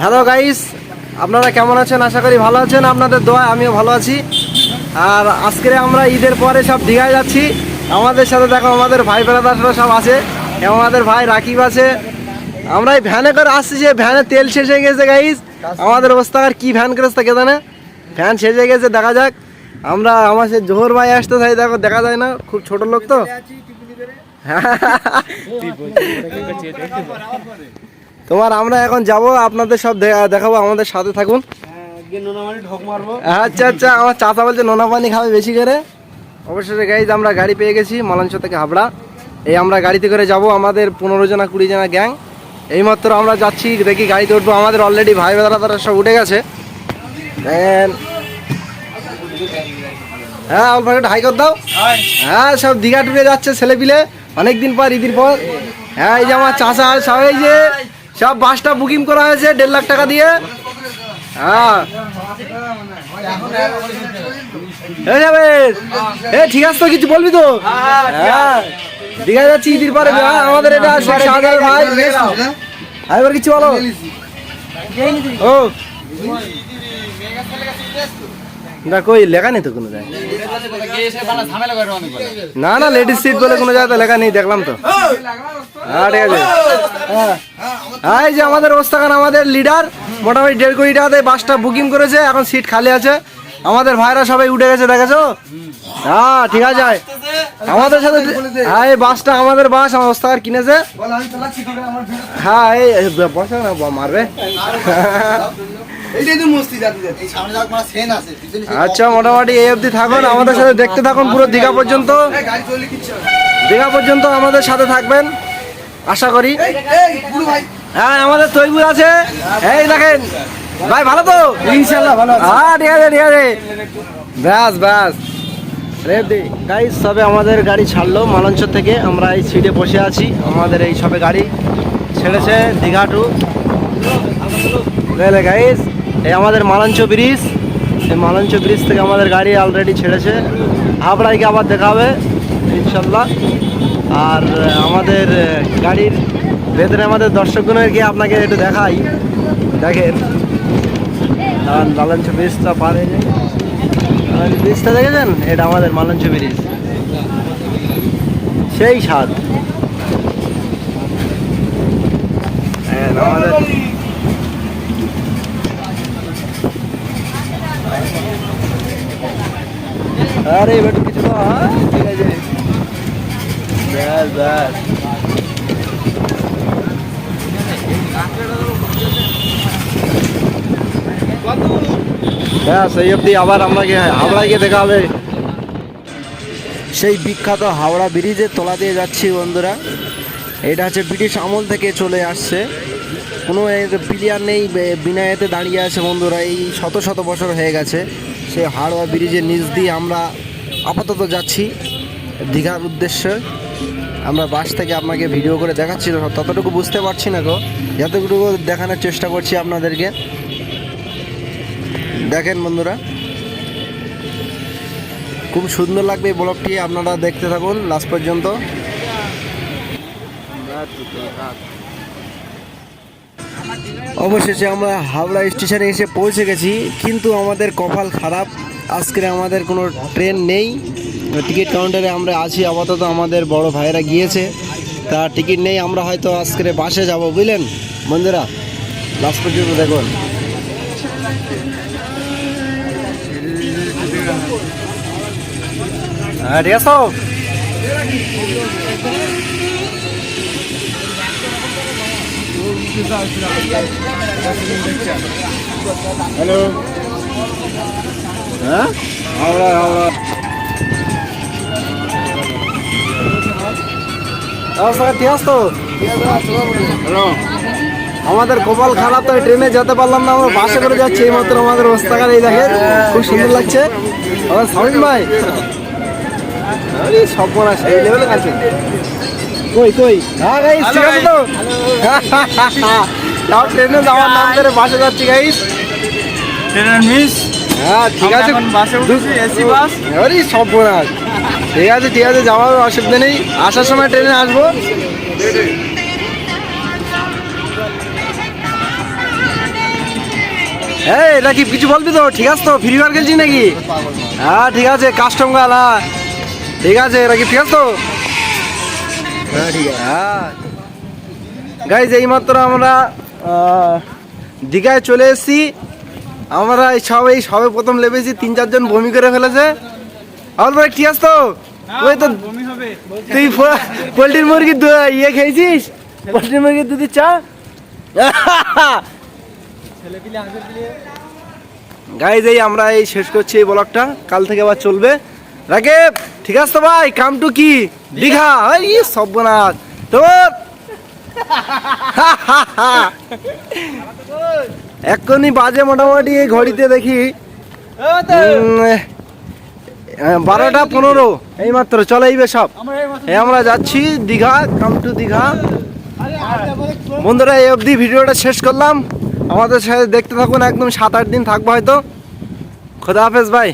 Hello guys আপনারা কেমন আছেন? আশা করি ভালো আছেন। আপনাদের দোয়া আমিও ভালো আছি। আর আজকে আমরা ঈদের পরে সব দীঘায় যাচ্ছি। আমাদের সাথে দেখো আমাদের ভাই বেড়াদাররা সব আছে এবং আমাদের ভাই রাকিব আছে। আমরা এই ভ্যানে করে আসছি যে ভ্যানে তেল শেষ হয়ে গেছে গাইস আমাদের অবস্থা আর কি ভ্যান করেছে কে জানে? ফ্যান শেষ হয়ে গেছে দেখা যাক। আমরা আমার সে জোহর ভাই আসতে চাই দেখো দেখা যায় না। খুব ছোট লোক তো। তোমার আমরা এখন যাব আপনাদের সব দেখাবো আমাদের সাথে থাকুন। আচ্ছা আচ্ছা আমার চাচা বলছে নোনা পানি খাবে বেশি করে। অবশ্যই গাইজ আমরা গাড়ি পেয়ে গেছি মালাঞ্চ থেকে হাবড়া। এই আমরা গাড়িতে করে যাব আমাদের পনেরো জনা কুড়ি জনা গ্যাং এইমাত্র আমরা যাচ্ছি দেখি গাড়িতে উঠবো। আমাদের অলরেডি ভাই বেদারা তারা সব উঠে গেছে। হ্যাঁ অল্প একটু হাই কর দাও। হ্যাঁ সব দীঘা টুকে যাচ্ছে ছেলে পিলে অনেকদিন পর ঈদের পর। হ্যাঁ এই যে আমার চাচা সব এই যে সব বাসটা বুকিং করা হয়েছে দেড় লাখ টাকা দিয়ে। হ্যাঁ। এ ঠিক আছে তো কিছু বলবি তো? হ্যাঁ। দীঘা যাচ্ছি ঈদের পরে। হ্যাঁ, আমাদের এটা ভাই। আর কিছু বলো। ও। না, কই, লেখা নেই তো কোনো জায়গায়? না না লেডিস সিট বলে কোনো জায়গায় তো লেখা নেই, দেখলাম তো। হ্যাঁ ঠিক আছে। হ্যাঁ। এই যে আমাদের অবস্থাখান আমাদের লিডার মোটামুটি দেড় কোটি টাকাতে বাসটা বুকিং করেছে, এখন সিট খালি আছে। আমাদের ভাইরা সবাই উঠে গেছে, দেখেছ? হ্যাঁ ঠিক আছে। আমাদের সাথে হ্যাঁ এই বাসটা আমাদের বাস, আমার অবস্থাকার কিনেছে। হ্যাঁ এই বসে না মারবে। আচ্ছা মোটামুটি এই অবধি থাকুন আমাদের সাথে দেখতে থাকুন পুরো দীঘা পর্যন্ত। দীঘা পর্যন্ত আমাদের সাথে থাকবেন আশা করি। হ্যাঁ আমাদের তৈবুর আছে। এই দেখেন ভাই ভালো তো? ইনশাল্লাহ ভালো হ্যাঁ ঠিক আছে ঠিক আছে। ব্যাস ব্যাস। গাইস সবে আমাদের গাড়ি ছাড়লো মালঞ্চ থেকে। আমরা এই সিটে বসে আছি আমাদের এই সবে গাড়ি ছেড়েছে দীঘা টু গাইস এই আমাদের মালঞ্চ ব্রিজ। এই মালঞ্চ ব্রিজ থেকে আমাদের গাড়ি অলরেডি ছেড়েছে। হাবড়ায় আবার দেখা হবে ইনশাল্লাহ। আর আমাদের গাড়ির ভেতরে আমাদের দর্শকগণের গিয়ে আপনাকে একটু দেখাই। দেখেন। দাঁড়ান মালঞ্চ ব্রিজটা পারে ব্রিজটা দেখেছেন? এটা আমাদের মালঞ্চ ব্রিজ। সেই স্বাদ। হ্যাঁ, আমাদের আরে এবার কিছু হ্যাঁ, ঠিক আছে। ব্যাস ব্যাস। হ্যাঁ সেই অবধি আবার হাওড়া গিয়ে দেখা হবে। সেই বিখ্যাত হাওড়া ব্রিজের তলা দিয়ে যাচ্ছি বন্ধুরা। এটা হচ্ছে ব্রিটিশ আমল থেকে চলে আসছে। কোনো প্লেয়ার নেই বিনা এতে দাঁড়িয়ে আছে বন্ধুরা। এই শত শত বছর হয়ে গেছে। সেই হাওড়া ব্রিজের নিচ দিয়ে আমরা আপাতত যাচ্ছি দীঘার উদ্দেশ্যে। আমরা বাস থেকে আপনাকে ভিডিও করে দেখাচ্ছি ততটুকু বুঝতে পারছি না গো। যতটুকু দেখানোর চেষ্টা করছি আপনাদেরকে। দেখেন বন্ধুরা, খুব সুন্দর লাগবে এই ব্লগটি, আপনারা দেখতে থাকুন লাস্ট পর্যন্ত। অবশেষে আমরা হাওড়া স্টেশনে এসে পৌঁছে গেছি, কিন্তু আমাদের কপাল খারাপ। আজকে আমাদের কোনো ট্রেন নেই। টিকিট কাউন্টারে আমরা আছি, আপাতত আমাদের বড় ভাইয়েরা গিয়েছে। তা টিকিট নেই, আমরা হয়তো আজকে বাসে যাব, বুঝলেন? বন্ধুরা লাস্ট পর্যন্ত দেখুন। হ্যাঁ ঠিক আছে। হ্যালো হ্যাঁ হাওড়া হাওড়া রাস্তাঘাট আমাদের কপাল খারাপ তো ট্রেনে যেতে পারলাম না। আমরা বাসে করে যাচ্ছি এই মাত্র আমাদের অবস্থাকার এই দেখেন খুব সুন্দর লাগছে। আমার সামিন ভাই। সব মনে সেই লেভেলে আছে। কই কই? হ্যাঁ গাইস ঠিক আছে তো? তাও ট্রেনে যাওয়ার নাম করে বাসে যাচ্ছি গাইস। ট্রেনের মিস হ্যাঁ ঠিক আছে। বাসে উঠেছি, AC বাস। আরে সব মনে ঠিক আছে ঠিক আছে যাওয়ার অসুবিধা নেই। আসার সময় ট্রেনে আসব। এই এটা কি কিছু বলবি তো? ঠিক আছে তো? ফ্রি ফায়ার খেলছি নাকি? হ্যাঁ ঠিক আছে কাস্টম গাল হ্যাঁ ঠিক আছে এটা কি ঠিক আছে তো? হ্যাঁ ঠিক আছে হ্যাঁ গাইজ এইমাত্র আমরা দীঘায় চলে এসেছি। আমরা এই সব এই সবে প্রথম লেবেছি তিন চারজন বমি করে ফেলেছে। আমার ভাই ঠিক আছে? তো ওই তো তুই পোল্ট্রির মুরগির ইয়ে খেয়েছিস? পোল্ট্রির মুরগির দুধের চা? গাইজ এই আমরা এই শেষ করছি এই ব্লগটা। কাল থেকে আবার চলবে। রাকেব! ঠিক আছে তো ভাই কাম টু কি দীঘা, এই সর্বনাশ। তোর এক্ষুনি বাজে মোটামুটি এই ঘড়িতে দেখি। বারোটা পনেরো এই মাত্র চলে এইবে সব। আমরা যাচ্ছি দীঘা কাম টু দীঘা। বন্ধুরা, এই অবধি ভিডিওটা শেষ করলাম। আমাদের সাথে দেখতে থাকুন, একদম সাত আট দিন থাকব হয়তো। খোদা হাফেজ ভাই।